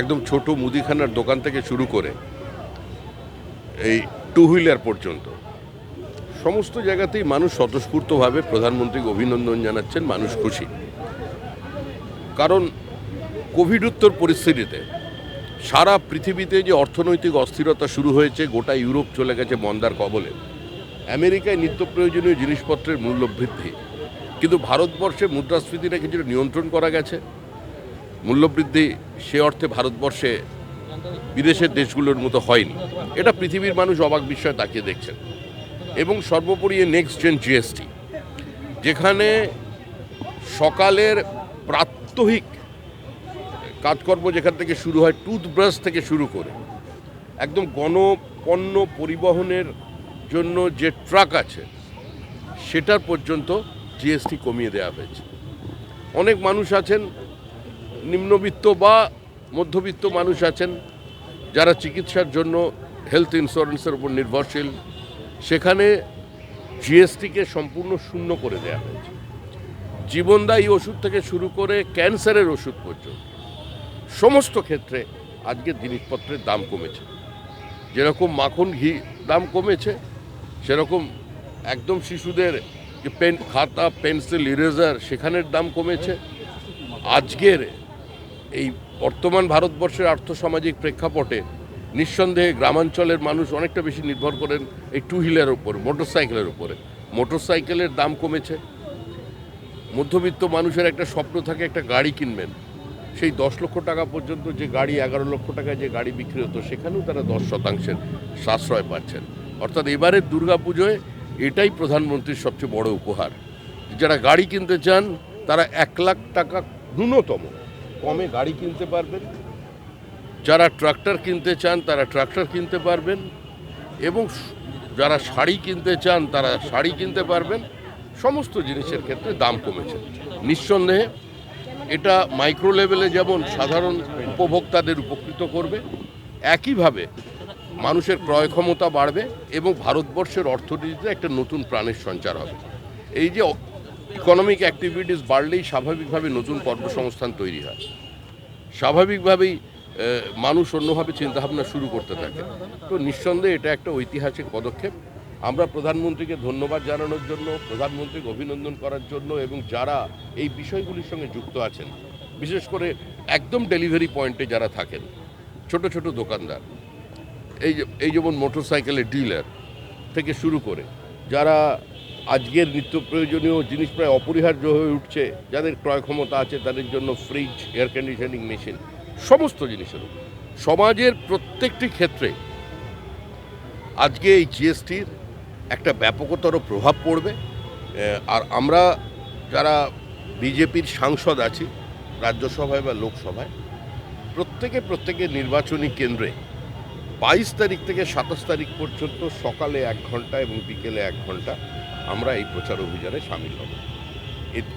একদম ছোট মুদিখানার দোকান থেকে শুরু করে এই টু হুইলার পর্যন্ত, সমস্ত জায়গাতেই মানুষ স্বতঃস্ফূর্তভাবে প্রধানমন্ত্রীকে অভিনন্দন জানাচ্ছেন, মানুষ খুশি। কারণ কোভিড উত্তর পরিস্থিতিতে সারা পৃথিবীতে যে অর্থনৈতিক অস্থিরতা শুরু হয়েছে, গোটা ইউরোপ চলে গেছে মন্দার কবলে। আমেরিকায় নিত্য প্রয়োজনীয় জিনিসপত্রের মূল্য বৃদ্ধি কিন্তু ভারতবর্ষে মুদ্রাস্ফীতিটা কিছুটা নিয়ন্ত্রণ করা গেছে। মূল্যবৃদ্ধি সে অর্থে ভারতবর্ষে বিদেশের দেশগুলোর মতো হয়নি। এটা পৃথিবীর মানুষ অবাক বিষয় তাকিয়ে দেখছেন। এবং সর্বোপরি নেক্সট জেন জিএসটি যেখানে সকালের প্রাত্যহিক কাজকর্ম যেখান থেকে শুরু হয় টুথব্রাশ থেকে শুরু করে, একদম গণপণ্য পরিবহনের জন্য যে ট্রাক আছে, সেটার পর্যন্ত জিএসটি কমিয়ে দেওয়া হয়েছে। অনেক মানুষ আছেন নিম্নবিত্ত বা মধ্যবিত্ত মানুষ আছেন, যারা চিকিৎসার জন্য হেলথ ইন্স্যুরেন্সের উপর নির্ভরশীল, সেখানে জিএসটিকে সম্পূর্ণ শূন্য করে দেওয়া হয়েছে। জীবনদায়ী ওষুধ থেকে শুরু করে ক্যান্সারের ওষুধ পর্যন্ত। সমস্ত ক্ষেত্রে আজকের জিনিসপত্রের দাম কমেছে। যেরকম মাখন ঘি দাম কমেছে, সেরকম একদম শিশুদের যে পেন, খাতা, পেন্সিল ইরেজার সেখানের দাম কমেছে। আজকের এই বর্তমান ভারতবর্ষের আর্থসামাজিক প্রেক্ষাপটে নিঃসন্দেহে গ্রামাঞ্চলের মানুষ অনেকটা বেশি নির্ভর করেন এই টু হুইলার উপর মোটরসাইকেলের উপরে। মোটরসাইকেলের দাম কমেছে। মধ্যবিত্ত মানুষের একটা স্বপ্ন থাকে একটা গাড়ি কিনবেন। সেই দশ লক্ষ টাকা পর্যন্ত যে গাড়ি, এগারো লক্ষ টাকায় যে গাড়ি বিক্রি হতো, সেখানেও তারা দশ শতাংশের সাশ্রয় পাচ্ছেন। অর্থাৎ এবারের দুর্গাপুজোয় এটাই প্রধানমন্ত্রীর সবচেয়ে বড় উপহার। যারা গাড়ি কিনতে চান, তারা এক লাখ টাকা ন্যূনতম কমে গাড়ি কিনতে পারবেন। যারা ট্রাক্টর কিনতে চান, তারা ট্রাক্টর কিনতে পারবেন এবং যারা শাড়ি কিনতে চান, তারা শাড়ি কিনতে পারবেন। সমস্ত জিনিসের ক্ষেত্রে দাম কমেছে। নিঃসন্দেহে এটা মাইক্রো লেভেলে যেমন সাধারণ উপভোক্তাদের উপকৃত করবে, একইভাবে মানুষের ক্রয় ক্ষমতা বাড়বে এবং ভারতবর্ষের অর্থনীতিতে একটা নতুন প্রাণের সঞ্চার হবে। এই যে ইকোনমিক অ্যাক্টিভিটিস বাড়লেই স্বাভাবিকভাবে নতুন কর্মসংস্থান তৈরি হয়। স্বাভাবিকভাবেই মানুষ অন্যভাবে চিন্তাভাবনা শুরু করতে থাকে। তো নিঃসন্দেহে এটা একটা ঐতিহাসিক পদক্ষেপ। আমরা প্রধানমন্ত্রীকে ধন্যবাদ জানানোর জন্য, প্রধানমন্ত্রীকে অভিনন্দন করার জন্য এবং যারা এই বিষয়গুলির সঙ্গে যুক্ত আছেন, বিশেষ করে একদম ডেলিভারি পয়েন্টে যারা থাকেন, ছোট ছোট দোকানদার, এই এই যেমন মোটরসাইকেলের ডিলার থেকে শুরু করে, যারা আজকের নিত্য প্রয়োজনীয় জিনিস প্রায় অপরিহার্য হয়ে উঠছে যাদের ক্রয় ক্ষমতা আছে, তাদের জন্য ফ্রিজ এয়ার কন্ডিশনিং মেশিন সমস্ত জিনিসের উপর। সমাজের প্রত্যেকটি ক্ষেত্রে আজকে এই জিএসটির একটা ব্যাপকতর প্রভাব পড়বে আর আমরা যারা বিজেপির সাংসদ আছি, রাজ্যসভায় বা লোকসভায়, প্রত্যেকে প্রত্যেকের নির্বাচনী কেন্দ্রে বাইশ তারিখ থেকে সাতাশ তারিখ পর্যন্ত সকালে এক ঘণ্টা এবং বিকেলে এক ঘণ্টা আমরা এই প্রচার অভিযানে সামিল হব।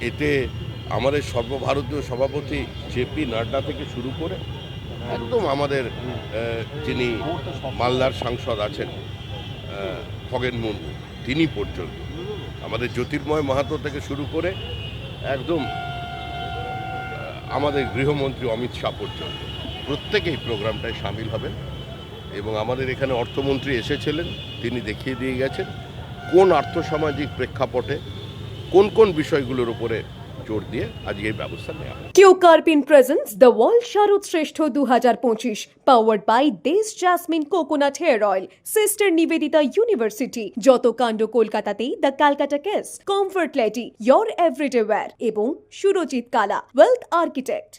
এতে আমাদের সর্বভারতীয় সভাপতি জেপি নাড্ডা থেকে শুরু করে একদম আমাদের যিনি মালদার সাংসদ আছেন খগেন মুর্মু, তিনি পর্যন্ত। আমাদের জ্যোতির্ময় মাহাতো থেকে শুরু করে একদম আমাদের গৃহমন্ত্রী অমিত শাহ পর্যন্ত। প্রত্যেকেই প্রোগ্রামটায় সামিল হবেন। এবং আমাদের এখানে অর্থমন্ত্রী এসেছিলেন, তিনি দেখিয়ে দিয়ে গেছেন কোন আর্থসামাজিক প্রেক্ষাপটে কোন কোন বিষয়গুলোর উপরে জোর দিয়ে আজকে এই ব্যবস্থা নেওয়া Keo Karpin presents the world Sharad Shreshtha দু হাজার পঁচিশ পাওয়ার্ড বাই দেশ jasmine coconut hair oil sister Nivedita university যত কাণ্ড কলকাতাতেই the Calcutta case comfort lady your everyday wear এবং সুরজিৎ কালা ওয়েলথ আর্কিটেক্ট